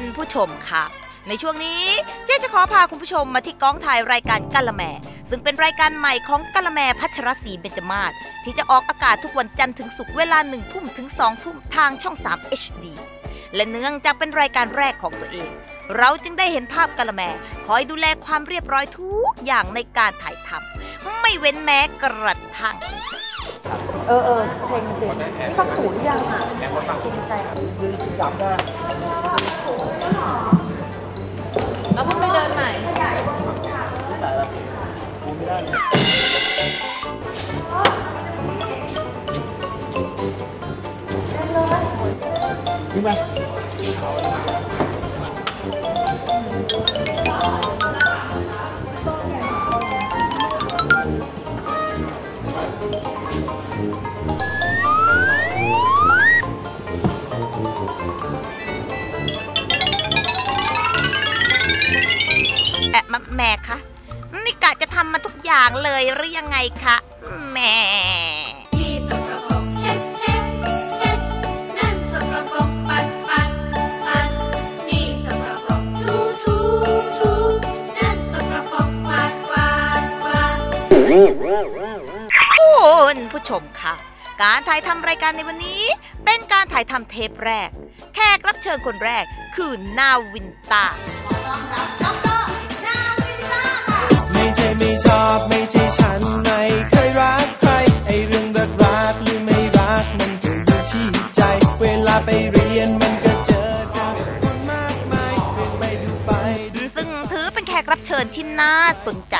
ณผู้ชมค่ะ ในช่วงนี้เจ๊จะขอพาคุณผู้ชมมาที่กองถ่ายรายการกัละแม ซึ่งเป็นรายการใหม่ของกัละแมพัชรศรีเบญจมาศที่จะออกอากาศทุกวันจันทร์ถึงศุกร์เวลาหนึ่งทุ่มถึงสองทุ่มทางช่อง 3 HD และเนื่องจากเป็นรายการแรกของตัวเอง เราจึงได้เห็นภาพกัละแมคอยดูแลความเรียบร้อยทุกอย่างในการถ่ายทำไม่เว้นแม้กระทั่งเออเออเพลงสินี่ฟังถูหรือยังอะกินใจอะแล้ ริงป่ะแอะมะแม่คะนี่กะจะทำมาทุกอย่างเลยหรือยังไงคะแม่ คุณผู้ชมค่ะการถ่ายทำรายการในวันนี้ เป็นการถ่ายทำเทปแรก แขกรับเชิญคนแรกคือนาวินตาไม่ใช่ไม่ชอบไม่ใช่ฉันไม่เคยรักใคร ไอเรื่องรักรักหรือไม่รักมันก็อยู่ที่ใจ เวลาไปเรียนมันก็เจอเจอคนมากมายเรียนไปดูไป ซึ่งถือเป็นแขกรับเชิญที่น่าสนใจ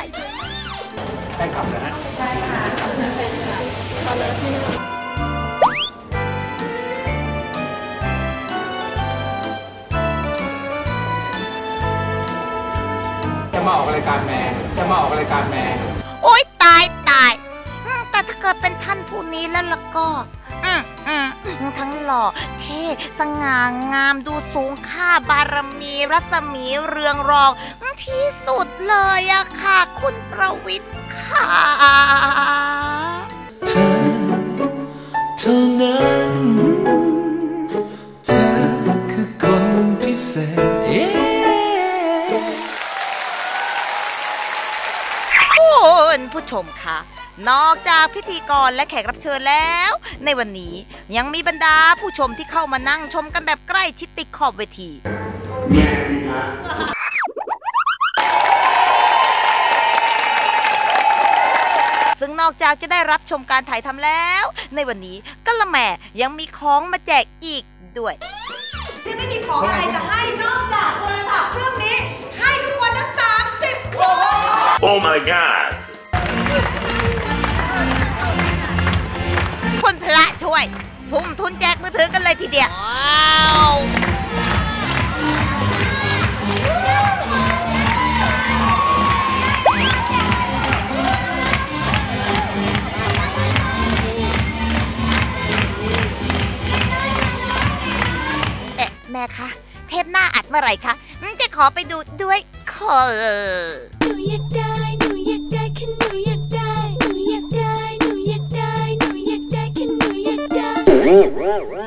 ได้ขับนะฮะจะมาออกรายการแม่จะมาออกรายการแม่โอ๊ยตายตาย แต่ถ้าเกิดเป็นท่านผู้นี้แล้วล่ะก็ อืมอืมทั้งหล่อเท่สง่างามดูสูงค่าบารมีรัศมีเรืองรอง ที่สุดเลยอะค่ะ คุณประวิทย์ค่ะเธอเท่านั้นเธอคือคนพิเศษเอ๊ะคุณผู้ชมค่ะ นอกจากพิธีกรและแขกรับเชิญแล้ว ในวันนี้ยังมีบรรดาผู้ชมที่เข้ามานั่งชมกันแบบใกล้ชิดติดขอบเวทีซึ่งนอกจากจะได้รับชมการถ่ายทำแล้ว ในวันนี้ก็ละแหม่ยังมีของมาแจกอีกด้วยที่ไม่มีของอะไรจะให้นอกจากโทรศัพท์เครื่องนี้ ให้ทุกคนทั้ง30คน Oh my god! พระช่วย ทุ่มทุนแจกมือถือกันเลยทีเดียว ว้าวเอ๊ะแม่คะ เทปหน้าอัดเมื่อไหร่คะอืมจะขอไปดูด้วยคน หนูอยากได้หนูอยากได้ Whoa, whoa, whoa.